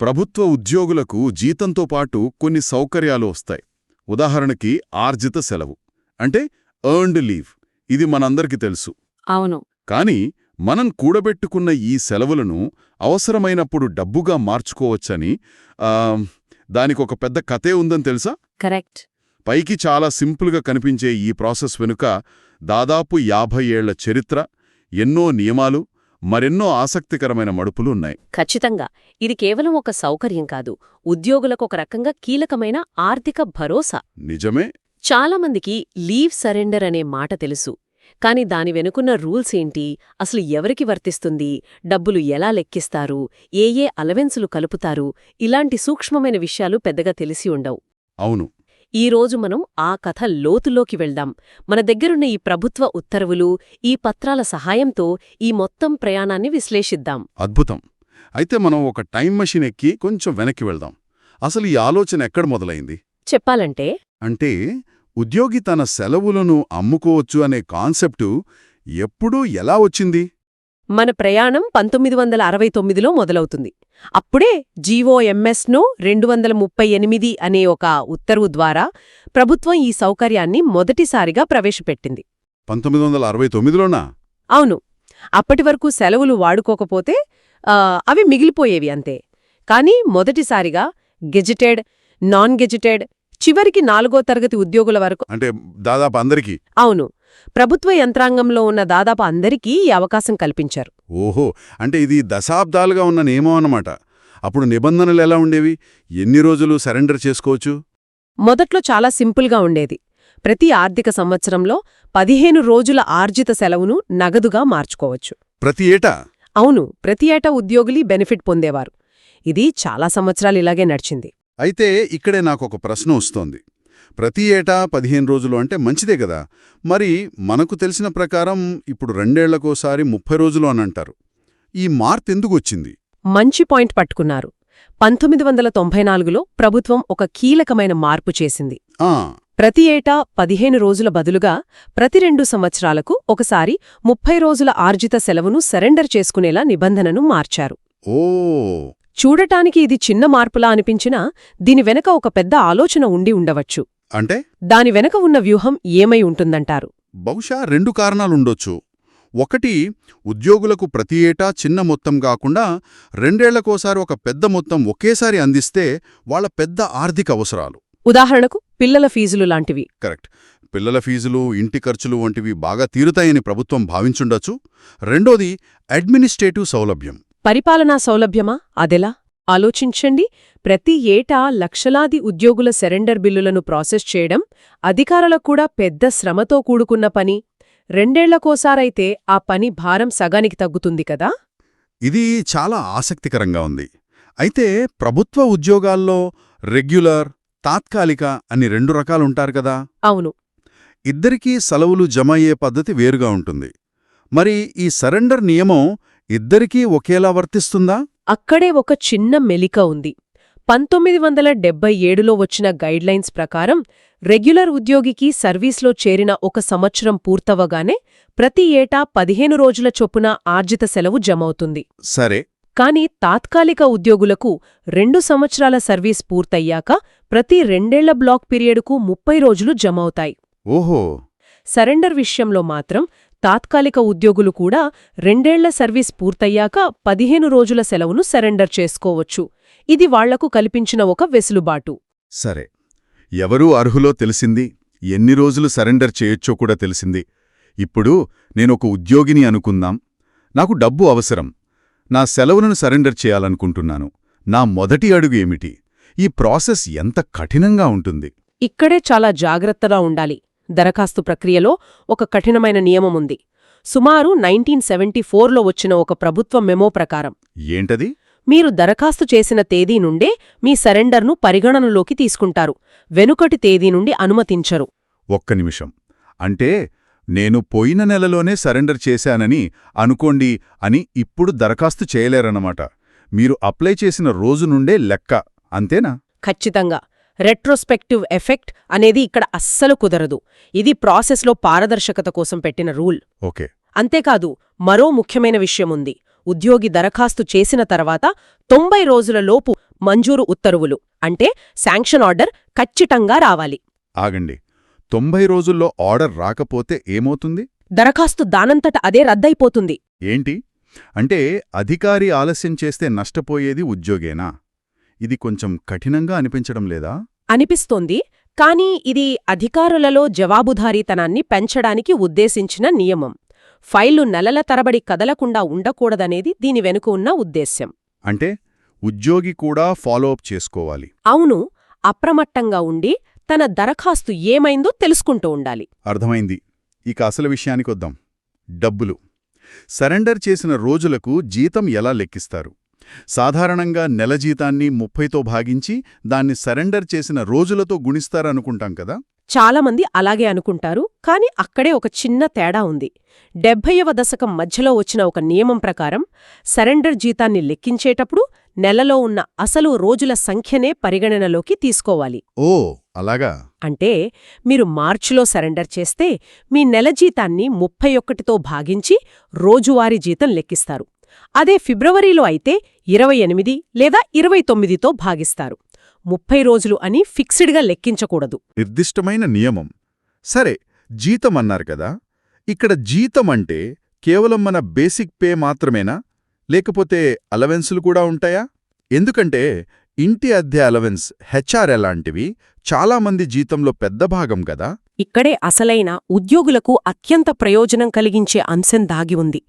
ప్రభుత్వ ఉద్యోగులకు జీతంతో పాటు కొన్ని సౌకర్యాలు వస్తాయి. ఉదాహరణకి ఆర్జిత సెలవు అంటే ఎర్న్డ్ లీవ్ ఇది మనందరికీ తెలుసు. అవును. కానీ మనం కూడబెట్టుకున్న ఈ సెలవులను అవసరమైనప్పుడు డబ్బుగా మార్చుకోవచ్చని దానికొక పెద్ద కథే ఉందని తెలుసా? కరెక్ట్. పైకి చాలా సింపుల్గా కనిపించే ఈ ప్రాసెస్ వెనుక దాదాపు యాభై ఏళ్ళ చరిత్ర ఎన్నో నియమాలు మరెన్నో ఆసక్తికరమైన మడుపులు ఉన్నాయి. ఖచ్చితంగా. ఇది కేవలం ఒక సౌకర్యం కాదు. ఉద్యోగులకు ఒక రకంగా కీలకమైన ఆర్థిక భరోసా. నిజమే. చాలామందికి లీవ్ సరెండర్ అనే మాట తెలుసు. కాని దాని వెనుకున్న రూల్స్ ఏంటి? అసలు ఎవరికి వర్తిస్తుంది? డబ్బులు ఎలా లెక్కిస్తారు? ఏ ఏ అలవెన్సులు కలుపుతారు? ఇలాంటి సూక్ష్మమైన విషయాలు పెద్దగా తెలిసి ఉండవు. అవును. ఈ రోజు మనం ఆ కథ లోతులోకి వెళ్దాం. మన దగ్గరున్న ఈ ప్రభుత్వ ఉత్తర్వులు ఈ పత్రాల సహాయంతో ఈ మొత్తం ప్రయాణాన్ని విశ్లేషిద్దాం. అద్భుతం. అయితే మనం ఒక టైం మెషిన్ ఎక్కి కొంచెం వెనక్కి వెళ్దాం. అసలు ఈ ఆలోచన ఎక్కడ మొదలైంది? చెప్పాలంటే? అంటే ఉద్యోగి తన సెలవులను అమ్ముకోవచ్చు అనే కాన్సెప్టు ఎప్పుడూ ఎలా వచ్చింది? మన ప్రయాణం పంతొమ్మిది వందల అరవై తొమ్మిదిలో మొదలవుతుంది. అప్పుడే జీఓఎంఎస్ను రెండు వందల ముప్పై ఎనిమిది అనే ఒక ఉత్తర్వు ద్వారా ప్రభుత్వం ఈ సౌకర్యాన్ని మొదటిసారిగా ప్రవేశపెట్టింది. పంతొమ్మిది వందల అరవై తొమ్మిదిలోనా? అవును. అప్పటి వరకు సెలవులు వాడుకోకపోతే అవి మిగిలిపోయేవి అంతే. కానీ మొదటిసారిగా గెజిటెడ్ నాన్ గెజిటెడ్ చివరికి నాలుగో తరగతి ఉద్యోగుల వరకు అంటే దాదాపు అందరికీ? అవును. ప్రభుత్వ యంత్రాంగంలో ఉన్న దాదాపు అందరికీ ఈ అవకాశం కల్పించారు. ఓహో! అంటే ఇది దశాబ్దాలుగా ఉన్న నియమం అన్నమాట. అప్పుడు నిబంధనలు ఎలా ఉండేవి? ఎన్ని రోజులు సరెండర్ చేసుకోవచ్చు? మొదట్లో చాలా సింపుల్గా ఉండేది. ప్రతి ఆర్థిక సంవత్సరంలో పదిహేను రోజుల ఆర్జిత సెలవును నగదుగా మార్చుకోవచ్చు. ప్రతి ఏటా? అవును. ప్రతి ఏటా ఉద్యోగులి బెనిఫిట్ పొందేవారు. ఇది చాలా సంవత్సరాలు ఇలాగే నడిచింది. అయితే ఇక్కడే నాకొక ప్రశ్న వస్తోంది. ప్రతి ఏటా పదిహేను రోజులు అంటే మంచిదే కదా మరి మనకు తెలిసిన ప్రకారం ఇప్పుడు రెండేళ్ళకోసారి ముప్పై రోజులు అని అంటారు. ఈ మార్పు ఎందుకు వచ్చింది మంచి పాయింట్ పట్టుకున్నారు. పంతొమ్మిది వందల తొంభై నాలుగులో ప్రభుత్వం ఒక కీలకమైన మార్పు చేసింది. ఆ! ప్రతి ఏటా పదిహేను రోజుల బదులుగా ప్రతి రెండు సంవత్సరాలకు ఒకసారి ముప్పై రోజుల ఆర్జిత సెలవును సరెండర్ చేసుకునేలా నిబంధనను మార్చారు. ఓ! చూడటానికి ఇది చిన్న మార్పులా అనిపించినా దీని వెనక ఒక పెద్ద ఆలోచన ఉండి ఉండవచ్చు. అంటే? దాని వెనక ఉన్న వ్యూహం ఏమై ఉంటుందంటారు? బహుశా రెండు కారణాలుండొచ్చు. ఒకటి ఉద్యోగులకు ప్రతి ఏటా చిన్న మొత్తం కాకుండా రెండేళ్ళకోసారి ఒక పెద్ద మొత్తం ఒకేసారి అందిస్తే వాళ్ళ పెద్ద ఆర్థిక అవసరాలు. ఉదాహరణకు పిల్లల ఫీజులు లాంటివి. కరెక్ట్. పిల్లల ఫీజులు ఇంటి ఖర్చులు వంటివి బాగా తీరుతాయని ప్రభుత్వం భావించుండొచ్చు. రెండోది అడ్మినిస్ట్రేటివ్ సౌలభ్యం. పరిపాలనా సౌలభ్యమా? అదెలా? ఆలోచించండి. ప్రతి ఏటా లక్షలాది ఉద్యోగుల సరెండర్ బిల్లులను ప్రాసెస్ చేయడం అధికారులకు కూడా పెద్ద శ్రమతో కూడుకున్న పని. రెండేళ్ళకోసారైతే ఆ పని భారం సగానికి తగ్గుతుంది కదా? ఇది చాలా ఆసక్తికరంగా ఉంది. అయితే ప్రభుత్వ ఉద్యోగాల్లో రెగ్యులర్ తాత్కాలిక అని రెండు రకాలుంటారు కదా? అవును. ఇద్దరికీ సెలవులు జమ అయ్యే పద్ధతి వేరుగా ఉంటుంది. మరి ఈ సరెండర్ నియమం ఇద్దరికీ ఒకేలా వర్తిస్తుందా? అక్కడే ఒక చిన్న మెలిక ఉంది. పంతొమ్మిది వందల డెబ్బై ఏడులో వచ్చిన గైడ్లైన్స్ ప్రకారం రెగ్యులర్ ఉద్యోగికి సర్వీస్లో చేరిన ఒక సంవత్సరం పూర్తవగానే ప్రతి ఏటా పదిహేను రోజుల చొప్పున ఆర్జిత సెలవు జమవుతుంది. సరే. కాని తాత్కాలిక ఉద్యోగులకు రెండు సంవత్సరాల సర్వీస్ పూర్తయ్యాక ప్రతి రెండేళ్ళ బ్లాక్ పీరియడ్కు ముప్పై రోజులు జమవుతాయి. ఓహో. సరెండర్ విషయంలో మాత్రం తాత్కాలిక ఉద్యోగులు కూడా రెండేళ్ళ సర్వీస్ పూర్తయ్యాక పదిహేను రోజుల సెలవును సరెండర్ చేసుకోవచ్చు. ఇది వాళ్ళకు కల్పించిన ఒక వెసులుబాటు. సరే. ఎవరూ అర్హులో తెలిసింది? ఎన్ని రోజులు సరెండర్ చేయొచ్చో కూడా తెలిసింది. ఇప్పుడు నేనొక ఉద్యోగిని అనుకుందాం. నాకు డబ్బు అవసరం. నా సెలవులను సరెండర్ చేయాలనుకుంటున్నాను. నా మొదటి అడుగు ఏమిటి? ఈ ప్రాసెస్ ఎంత కఠినంగా ఉంటుంది? ఇక్కడే చాలా జాగ్రత్తగా ఉండాలి. దరఖాస్తు ప్రక్రియలో ఒక కఠినమైన నియమముంది. సుమారు నైన్టీన్ సెవెంటీ ఫోర్లో వచ్చిన ఒక ప్రభుత్వ మెమో ప్రకారం. ఏంటది? మీరు దరఖాస్తు చేసిన తేదీ నుండే మీ సరెండర్ను పరిగణనలోకి తీసుకుంటారు. వెనుకటి తేదీ నుండి అనుమతించరు. ఒక్క నిమిషం. అంటే నేను పోయిన నెలలోనే సరెండర్ చేశానని అనుకోండి అని ఇప్పుడు దరఖాస్తు చేయలేరన్నమాట. మీరు అప్లై చేసిన రోజు నుండే లెక్క. అంతేనా? ఖచ్చితంగా. రెట్రోస్పెక్టివ్ ఎఫెక్ట్ అనేది ఇక్కడ అస్సలు కుదరదు. ఇది ప్రాసెస్లో పారదర్శకత కోసం పెట్టిన రూల్. ఓకే. అంతేకాదు మరో ముఖ్యమైన విషయముంది ఉద్యోగి దరఖాస్తు చేసిన తర్వాత తొంభై రోజుల లోపు మంజూరు ఉత్తర్వులు అంటే శాంక్షన్ ఆర్డర్ ఖచ్చితంగా రావాలి. ఆగండి. తొంభై రోజుల్లో ఆర్డర్ రాకపోతే ఏమవుతుంది? దరఖాస్తు దానంతట అదే రద్దయిపోతుంది. ఏంటి? అంటే అధికారి ఆలస్యం చేస్తే నష్టపోయేది ఉద్యోగేనా? ఇది కొంచెం కఠినంగా అనిపించడం లేదా? అనిపిస్తోంది కానీ ఇది అధికారులలో జవాబుదారీతనాన్ని పెంచడానికి ఉద్దేశించిన నియమం. ఫైళ్ళు నెలల తరబడి కదలకుండా ఉండకూడదనేది దీని వెనుక ఉన్న ఉద్దేశ్యం. అంటే ఉద్యోగి కూడా ఫాలో అప్ చేసుకోవాలి. అవును అప్రమత్తంగా ఉండి తన దరఖాస్తు ఏమైందో తెలుసుకుంటూ ఉండాలి. అర్థమైంది. ఇక అసలు విషయానికొద్దాం. డబ్బులు. సరెండర్ చేసిన రోజులకు జీతం ఎలా లెక్కిస్తారు? సాధారణంగా నెల జీతాన్ని ముప్పైతో భాగించి దాన్ని సరెండర్ చేసిన రోజులతో గుణిస్తారనుకుంటాం కదా? చాలామంది అలాగే అనుకుంటారు కాని అక్కడే ఒక చిన్న తేడా ఉంది. డెబ్భైవ దశకం మధ్యలో వచ్చిన ఒక నియమం ప్రకారం సరెండర్ జీతాన్ని లెక్కించేటప్పుడు నెలలో ఉన్న అసలు రోజుల సంఖ్యనే పరిగణనలోకి తీసుకోవాలి. ఓ అలాగా? అంటే మీరు మార్చిలో సరెండర్ చేస్తే మీ నెల జీతాన్ని ముప్పై ఒక్కటితో భాగించి రోజువారీ జీతం లెక్కిస్తారు. అదే ఫిబ్రవరిలో అయితే ఇరవై ఎనిమిది లేదా ఇరవై తొమ్మిదితో భాగిస్తారు. ముప్పై రోజులు అని ఫిక్స్డ్గా లెక్కించకూడదు. నిర్దిష్టమైన నియమం. సరే జీతం అన్నారు కదా? ఇక్కడ జీతం అంటే కేవలం మన బేసిక్ పే మాత్రమేనా? లేకపోతే అలవెన్సులు కూడా ఉంటాయా? ఎందుకంటే ఇంటి అద్దె అలవెన్స్ హెచ్ఆర్ఎ లాంటివి చాలామంది జీతంలో పెద్ద భాగం కదా? ఇక్కడే అసలైన ఉద్యోగులకు అత్యంత ప్రయోజనం కలిగించే అంశం దాగి ఉంది.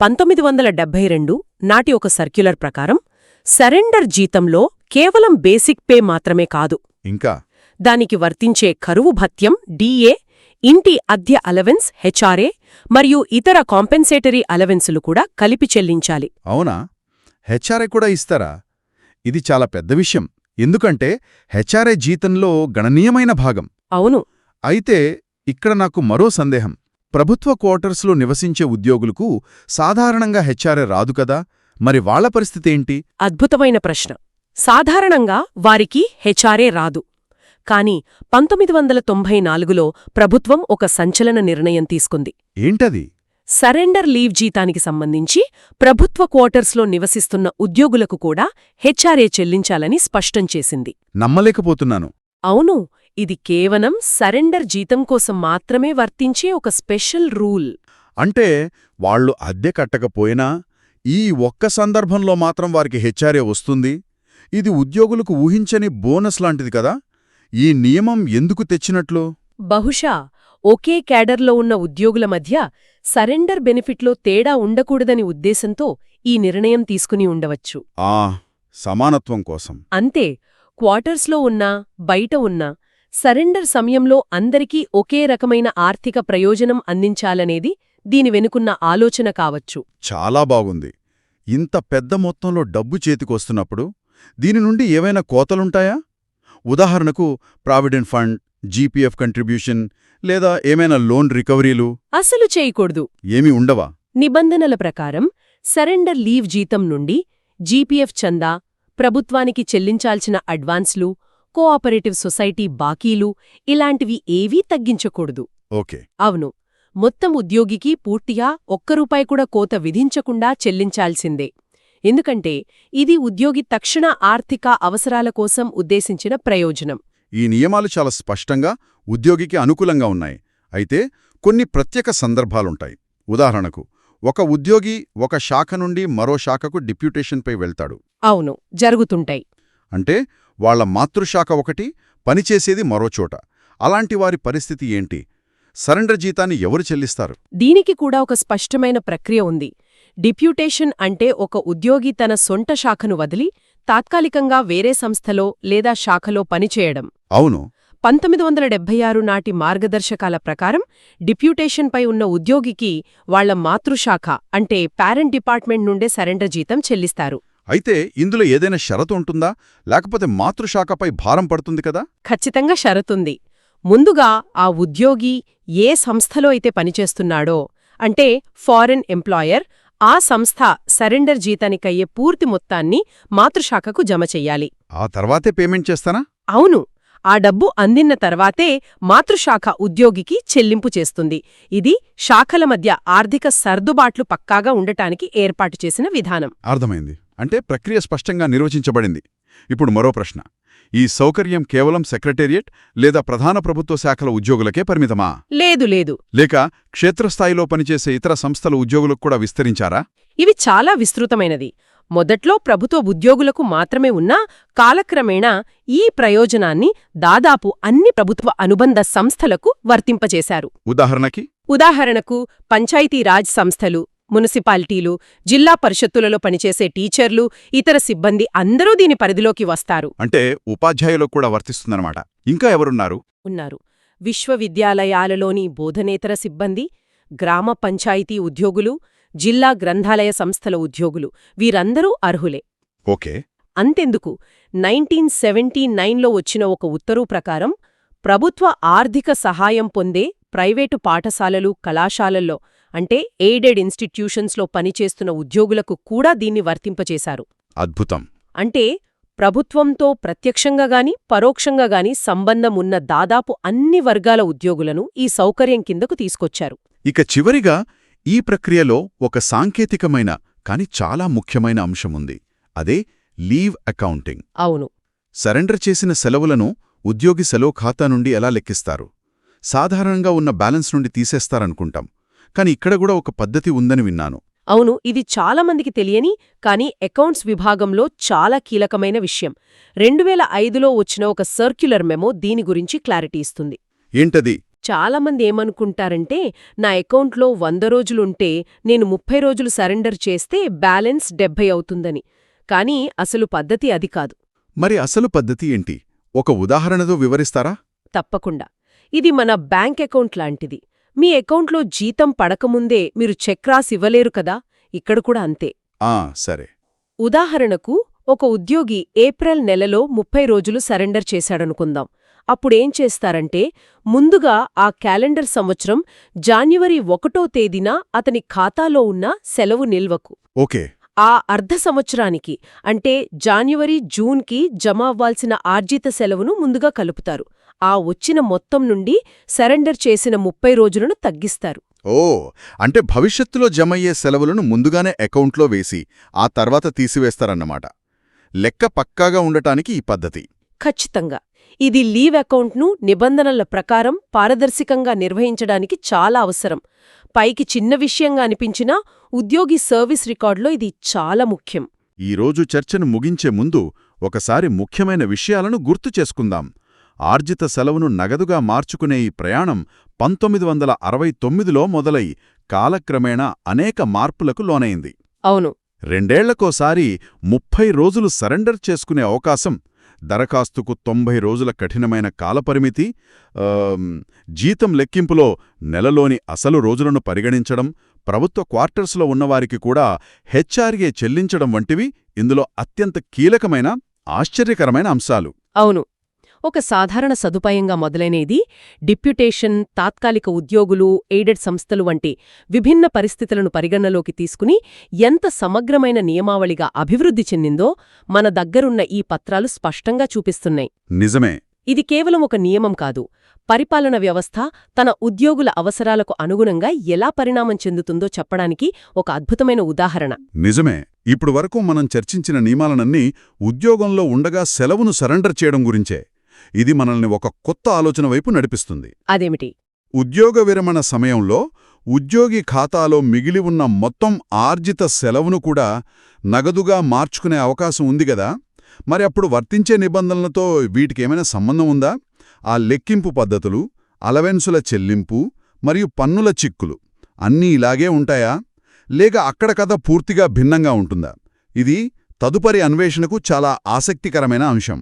పంతొమ్మిది వందల డెబ్బై రెండు నాటి ఒక సర్క్యులర్ ప్రకారం సరెండర్ జీతంలో కేవలం బేసిక్ పే మాత్రమే కాదు. ఇంకా? దానికి వర్తించే కరువు భత్యం డీఏ ఇంటి అద్దె అలవెన్స్ హెచ్ఆర్ఏ మరియు ఇతర కాంపెన్సేటరీ అలవెన్సులు కూడా కలిపి చెల్లించాలి. అవునా? హెచ్ఆర్ఏ కూడా ఇస్తారా? ఇది చాలా పెద్ద విషయం. ఎందుకంటే హెచ్ఆర్ఏ జీతంలో గణనీయమైన భాగం. అవును. అయితే ఇక్కడ నాకు మరో సందేహం. ప్రభుత్వ క్వార్టర్స్లో నివసించే ఉద్యోగులకు సాధారణంగా హెచ్ఆర్ఏ రాదు కదా? మరి వాళ్ళ పరిస్థితేంటి అద్భుతమైన ప్రశ్న. సాధారణంగా వారికి హెచ్ఆర్ఏ రాదు. కాని పంతొమ్మిది వందల తొంభై నాలుగులో ప్రభుత్వం ఒక సంచలన నిర్ణయం తీసుకుంది. ఏంటది? సరెండర్ లీవ్ జీతానికి సంబంధించి ప్రభుత్వ క్వార్టర్స్లో నివసిస్తున్న ఉద్యోగులకు కూడా హెచ్ఆర్ఏ చెల్లించాలని స్పష్టం చేసింది. నమ్మలేకపోతున్నాను. అవును ఇది కేవలం సరెండర్ జీతం కోసం మాత్రమే వర్తించే ఒక స్పెషల్ రూల్. అంటే వాళ్ళు అద్దె కట్టకపోయినా ఈ ఒక్క సందర్భంలో మాత్రం వారికి హెచ్ఆర్ఏ వస్తుంది. ఇది ఉద్యోగులకు ఊహించని బోనస్ లాంటిది కదా. ఈ నియమం ఎందుకు తెచ్చినట్లు? బహుశా ఒకే క్యాడర్లో ఉన్న ఉద్యోగుల మధ్య సరెండర్ బెనిఫిట్లో తేడా ఉండకూడదని ఉద్దేశంతో ఈ నిర్ణయం తీసుకుని ఉండవచ్చు. ఆ సమానత్వం కోసం. అంతే క్వార్టర్స్లో ఉన్నా బయట ఉన్నా సరెండర్ సమయంలో అందరికీ ఒకే రకమైన ఆర్థిక ప్రయోజనం అందించాలనేది దీని వెనుకున్న ఆలోచన కావచ్చు. చాలా బాగుంది. ఇంత పెద్ద మొత్తంలో డబ్బు చేతికొస్తున్నప్పుడు దీని నుండి ఏవైనా కోతలుంటాయా? ఉదాహరణకు ప్రావిడెంట్ ఫండ్ జీపీఎఫ్ కంట్రిబ్యూషన్ లేదా ఏమైనా లోన్ రికవరీలు? అసలు చేయకూడదు. ఏమీ ఉండవా? నిబంధనల ప్రకారం సరెండర్ లీవ్ జీతం నుండి జీపీఎఫ్ చందా ప్రభుత్వానికి చెల్లించాల్సిన అడ్వాన్స్లు కోఆపరేటివ్ సొసైటీ బాకీలు ఇలాంటివి ఏవీ తగ్గించకూడదు. ఓకే. అవును మొత్తం ఉద్యోగికి పూర్తిగా ఒక్క రూపాయి కూడా కోత విధించకుండా చెల్లించాల్సిందే. ఎందుకంటే ఇది ఉద్యోగి తక్షణ ఆర్థిక అవసరాల కోసం ఉద్దేశించిన ప్రయోజనం. ఈ నియమాలు చాలా స్పష్టంగా ఉద్యోగికి అనుకూలంగా ఉన్నాయి. అయితే కొన్ని ప్రత్యేక సందర్భాలుంటాయి. ఉదాహరణకు ఒక ఉద్యోగి ఒక శాఖ నుండి మరో శాఖకు డిప్యూటేషన్పై వెళ్తాడు. అవును జరుగుతుంటాయి. అంటే వాళ్ళ మాతృశాఖ ఒకటి పనిచేసేది మరోచోట అలాంటి వారి పరిస్థితి ఏంటి? సరెండర్ జీతాన్ని ఎవరు చెల్లిస్తారు? దీనికి కూడా ఒక స్పష్టమైన ప్రక్రియ ఉంది. డిప్యూటేషన్ అంటే ఒక ఉద్యోగి తన సొంత శాఖను వదిలి తాత్కాలికంగా వేరే సంస్థలో లేదా శాఖలో పనిచేయడం అవును. పంతొమ్మిది వందల డెబ్బై ఆరు నాటి మార్గదర్శకాల ప్రకారం డిప్యూటేషన్పై ఉన్న ఉద్యోగికి వాళ్ళ మాతృశాఖ అంటే పేరెంట్ డిపార్ట్మెంట్ నుండే సరెండర్ జీతం చెల్లిస్తారు. అయితే ఇందులో ఏదైనా షరతు ఉంటుందా? లేకపోతే మాతృశాఖపై భారం పడుతుంది కదా? ఖచ్చితంగా షరతుంది. ముందుగా ఆ ఉద్యోగి ఏ సంస్థలో అయితే పనిచేస్తున్నాడో అంటే ఫారెన్ ఎంప్లాయర్ ఆ సంస్థ సరెండర్ జీతానికయ్యే పూర్తి మొత్తాన్ని మాతృశాఖకు జమ చెయ్యాలి. ఆ తర్వాతే పేమెంట్ చేస్తానా? అవును. ఆ డబ్బు అందిన్న తర్వాతే మాతృశాఖ ఉద్యోగికి చెల్లింపు చేస్తుంది. ఇది శాఖల మధ్య ఆర్థిక సర్దుబాట్లు పక్కాగా ఉండటానికి ఏర్పాటు చేసిన విధానం. అర్థమైంది. అంటే ప్రక్రియ స్పష్టంగా నిర్వచించబడింది. ఇప్పుడు మరో ప్రశ్న. ఈ సౌకర్యం కేవలం సెక్రటేరియట్ లేదా ప్రధాన ప్రభుత్వ శాఖల ఉద్యోగులకే పరిమితమా? లేదు లేదు. లేక క్షేత్రస్థాయిలో పనిచేసే ఇతర సంస్థల ఉద్యోగులకు కూడా విస్తరించారా? ఇవి చాలా విస్తృతమైనది. మొదట్లో ప్రభుత్వ ఉద్యోగులకు మాత్రమే ఉన్నా కాలక్రమేణా ఈ ప్రయోజనాన్ని దాదాపు అన్ని ప్రభుత్వ అనుబంధ సంస్థలకు వర్తింపజేశారు. ఉదాహరణకి? ఉదాహరణకు పంచాయతీరాజ్ సంస్థలు మున్సిపాలిటీలు జిల్లా పరిషత్తులలో పనిచేసే టీచర్లు ఇతర సిబ్బంది అందరూ దీని పరిధిలోకి వస్తారు. అంటే ఉపాధ్యాయులకు కూడా వర్తిస్తుందన్నమాట. ఇంకా ఎవరున్నారు? ఉన్నారు. విశ్వవిద్యాలయాలలోని బోధనేతర సిబ్బంది గ్రామ పంచాయతీ ఉద్యోగులు జిల్లా గ్రంథాలయ సంస్థల ఉద్యోగులు. వీరందరూ అర్హులే. ఓకే. అంతెందుకు? నైన్టీన్ సెవెంటీ నైన్లో వచ్చిన ఒక ఉత్తర్వు ప్రకారం ప్రభుత్వ ఆర్థిక సహాయం పొందే ప్రైవేటు పాఠశాలలు కళాశాలల్లో అంటే ఎయిడెడ్ ఇన్స్టిట్యూషన్స్లో పనిచేస్తున్న ఉద్యోగులకు కూడా దీన్ని వర్తింపచేశారు అద్భుతం. అంటే ప్రభుత్వంతో ప్రత్యక్షంగా గాని పరోక్షంగా గాని సంబంధం ఉన్న దాదాపు అన్ని వర్గాల ఉద్యోగులను ఈ సౌకర్యం కిందకు తీసుకొచ్చారు. ఇక చివరిగా ఈ ప్రక్రియలో ఒక సాంకేతికమైన కాని చాలా ముఖ్యమైన అంశముంది అదే లీవ్ అకౌంటింగ్. అవును. సరెండర్ చేసిన సెలవులను ఉద్యోగి సెలవు ఖాతా నుండి ఎలా లెక్కిస్తారు? సాధారణంగా ఉన్న బ్యాలెన్స్ నుండి తీసేస్తారనుకుంటాం. కాని ఇక్కడ కూడా ఒక పద్ధతి ఉందని విన్నాను. అవును ఇది చాలా మందికి తెలియని కానీ అకౌంట్స్ విభాగంలో చాలా కీలకమైన విషయం. రెండు వేల ఐదులో వచ్చిన ఒక సర్క్యులర్ మెమో దీని గురించి క్లారిటీ ఇస్తుంది. ఏంటది? చాలామంది ఏమనుకుంటారంటే నా అకౌంట్లో వంద రోజులుంటే నేను ముప్పై రోజులు సరెండర్ చేస్తే బ్యాలెన్స్ డెబ్బై అవుతుందని. కానీ అసలు పద్ధతి అది కాదు. మరి అసలు పద్ధతి ఏంటి? ఒక ఉదాహరణతో వివరిస్తారా? తప్పకుండా. ఇది మన బ్యాంక్ అకౌంట్ లాంటిది. మీ అకౌంట్లో జీతం పడకముందే మీరు చెక్ రాసి ఇవ్వలేరు కదా? ఇక్కడ కూడా అంతే. ఆ సరే. ఉదాహరణకు ఒక ఉద్యోగి ఏప్రిల్ నెలలో ముప్పై రోజులు సరెండర్ చేశాడనుకుందాం. అప్పుడేం చేస్తారంటే ముందుగా ఆ క్యాలెండర్ సంవత్సరం జాన్యువరి ఒకటో తేదీన అతని ఖాతాలో ఉన్న సెలవు నిల్వకు. ఓకే. ఆ అర్ధ సంవత్సరానికి అంటే జాన్యువరి జూన్కి జమ అవ్వాల్సిన ఆర్జిత సెలవును ముందుగా కలుపుతారు. ఆ వచ్చిన మొత్తం నుండి సరెండర్ చేసిన ముప్పై రోజులను తగ్గిస్తారు. ఓ అంటే భవిష్యత్తులో జమయ్యే సెలవులను ముందుగానే అకౌంట్లో వేసి ఆ తర్వాత తీసివేస్తారన్నమాట. లెక్క పక్కాగా ఉండటానికి ఈ పద్ధతి. ఖచ్చితంగా. ఇది లీవ్ అకౌంట్ను నిబంధనల ప్రకారం పారదర్శకంగా నిర్వహించడానికి చాలా అవసరం. పైకి చిన్న విషయంగా అనిపించినా ఉద్యోగి సర్వీస్ రికార్డులో ఇది చాలా ముఖ్యం. ఈరోజు చర్చను ముగించే ముందు ఒకసారి ముఖ్యమైన విషయాలను గుర్తు చేసుకుందాం. ఆర్జిత సెలవును నగదుగా మార్చుకునే ఈ ప్రయాణం పంతొమ్మిది వందల అరవై తొమ్మిదిలో మొదలై కాలక్రమేణా అనేక మార్పులకు లోనైంది. అవును. రెండేళ్ళకోసారి ముప్పై రోజులు సరెండర్ చేసుకునే అవకాశం దరఖాస్తుకు తొంభై రోజుల కఠినమైన కాలపరిమితి జీతం లెక్కింపులో నెలలోని అసలు రోజులను పరిగణించడం ప్రభుత్వ క్వార్టర్స్లో ఉన్నవారికి కూడా హెచ్ఆర్ఏ చెల్లించడం వంటివి ఇందులో అత్యంత కీలకమైన ఆశ్చర్యకరమైన అంశాలు. అవును. ఒక సాధారణ సదుపాయంగా మొదలైనది డిప్యుటేషన్ తాత్కాలిక ఉద్యోగులు ఎయిడెడ్ సంస్థలు వంటి విభిన్న పరిస్థితులను పరిగణనలోకి తీసుకుని ఎంత సమగ్రమైన నియమావళిగా అభివృద్ధి చెందిందో మన దగ్గరున్న ఈ పత్రాలు స్పష్టంగా చూపిస్తున్నాయి. నిజమే. ఇది కేవలం ఒక నియమం కాదు. పరిపాలన వ్యవస్థ తన ఉద్యోగుల అవసరాలకు అనుగుణంగా ఎలా పరిణామం చెందుతుందో చెప్పడానికి ఒక అద్భుతమైన ఉదాహరణ. నిజమే. ఇప్పుడు వరకు మనం చర్చించిన నియమాలనన్నీ ఉద్యోగంలో ఉండగా సెలవును సరెండర్ చేయడం గురించే. ఇది మనల్ని ఒక కొత్త ఆలోచన వైపు నడిపిస్తుంది. అదేమిటి? ఉద్యోగ విరమణ సమయంలో ఉద్యోగి ఖాతాలో మిగిలి ఉన్న మొత్తం ఆర్జిత సెలవును కూడా నగదుగా మార్చుకునే అవకాశం ఉంది గదా? మరి అప్పుడు వర్తించే నిబంధనలతో వీటికేమైనా సంబంధం ఉందా? ఆ లెక్కింపు పద్ధతులు అలవెన్సుల చెల్లింపు మరియు పన్నుల చిక్కులు అన్నీ ఇలాగే ఉంటాయా? లేక అక్కడ కథ పూర్తిగా భిన్నంగా ఉంటుందా? ఇది తదుపరి అన్వేషణకు చాలా ఆసక్తికరమైన అంశం.